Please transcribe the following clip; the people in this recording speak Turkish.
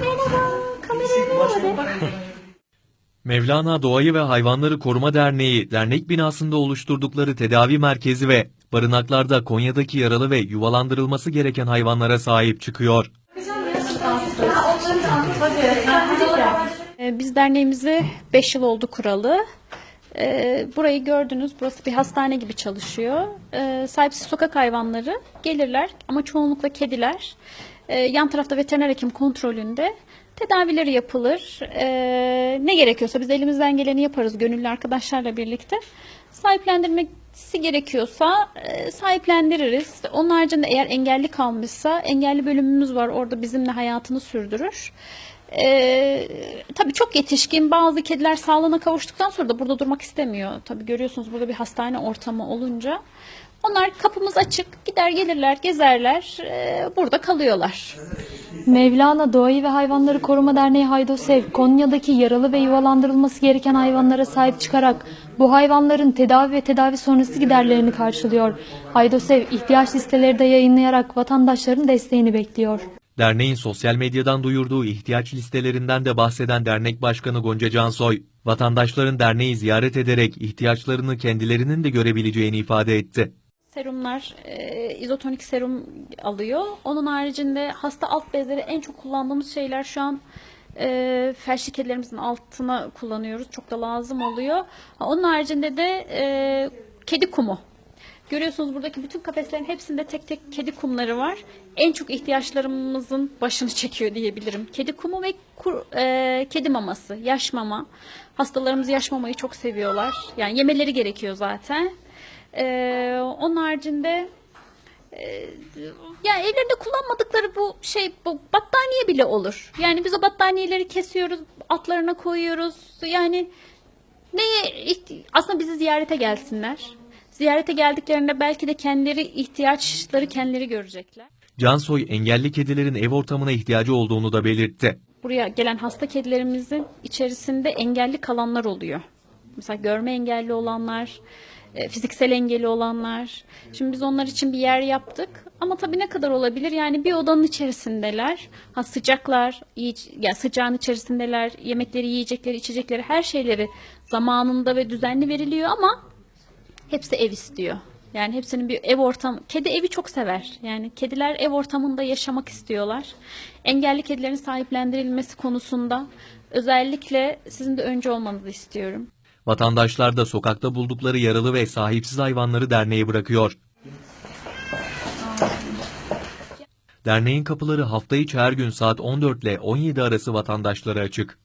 Merhaba. Kameraya de. Mevlana Doğayı ve Hayvanları Koruma Derneği dernek binasında oluşturdukları tedavi merkezi ve barınaklarda Konya'daki yaralı ve yuvalandırılması gereken hayvanlara sahip çıkıyor. Ee, Biz derneğimizi 5 yıl oldu kuralı. Ee, Burayı gördünüz. Burası bir hastane gibi çalışıyor. Ee, Sahipsiz sokak hayvanları gelirler ama çoğunlukla kediler. Ee, Yan tarafta veteriner hekim kontrolünde tedavileri yapılır. Ee, Ne gerekiyorsa biz elimizden geleni yaparız gönüllü arkadaşlarla birlikte. Sahiplendirmesi gerekiyorsa e, sahiplendiririz. Onun haricinde eğer engelli kalmışsa engelli bölümümüz var. Orada bizimle hayatını sürdürür. Ee, tabii çok yetişkin bazı kediler sağlığına kavuştuktan sonra da burada durmak istemiyor. Tabii görüyorsunuz burada bir hastane ortamı olunca. Onlar kapımız açık gider gelirler gezerler ee, burada kalıyorlar. Mevlana Doğayı ve Hayvanları Koruma Derneği Haydosev, Konya'daki yaralı ve yuvalandırılması gereken hayvanlara sahip çıkarak bu hayvanların tedavi ve tedavi sonrası giderlerini karşılıyor. Haydosev ihtiyaç listeleri de yayınlayarak vatandaşların desteğini bekliyor. Derneğin sosyal medyadan duyurduğu ihtiyaç listelerinden de bahseden dernek başkanı Gonca Cansoy, vatandaşların derneği ziyaret ederek ihtiyaçlarını kendilerinin de görebileceğini ifade etti. Serumlar, e, izotonik serum alıyor. Onun haricinde hasta alt bezleri en çok kullandığımız şeyler şu an e, felçli kedilerimizin altına kullanıyoruz. Çok da lazım oluyor. Onun haricinde de e, kedi kumu. Görüyorsunuz buradaki bütün kafeslerin hepsinde tek tek kedi kumları var. En çok ihtiyaçlarımızın başını çekiyor diyebilirim. Kedi kumu ve kur- e, kedi maması, yaş mama. Hastalarımız yaş mamayı çok seviyorlar. Yani yemeleri gerekiyor zaten. E, onun haricinde e, yani evlerinde kullanmadıkları bu şey bu battaniye bile olur. Yani biz o battaniyeleri kesiyoruz, atlarına koyuyoruz. Yani neye aslında bizi ziyarete gelsinler. Ziyarete geldiklerinde belki de kendileri ihtiyaçları kendileri görecekler. Cansoy engelli kedilerin ev ortamına ihtiyacı olduğunu da belirtti. Buraya gelen hasta kedilerimizin içerisinde engelli kalanlar oluyor. Mesela görme engelli olanlar, fiziksel engeli olanlar. Şimdi biz onlar için bir yer yaptık. Ama tabii ne kadar olabilir? Yani bir odanın içerisindeler. Ha sıcaklar, yiyic- ya sıcağın içerisindeler. Yemekleri, yiyecekleri, içecekleri her şeyleri zamanında ve düzenli veriliyor ama hepsi ev istiyor. Yani hepsinin bir ev ortam. Kedi evi çok sever. Yani kediler ev ortamında yaşamak istiyorlar. Engelli kedilerin sahiplendirilmesi konusunda özellikle sizin de önce olmanızı istiyorum. Vatandaşlar da sokakta buldukları yaralı ve sahipsiz hayvanları derneğe bırakıyor. Derneğin kapıları hafta içi her gün saat 14 ile 17 arası vatandaşlara açık.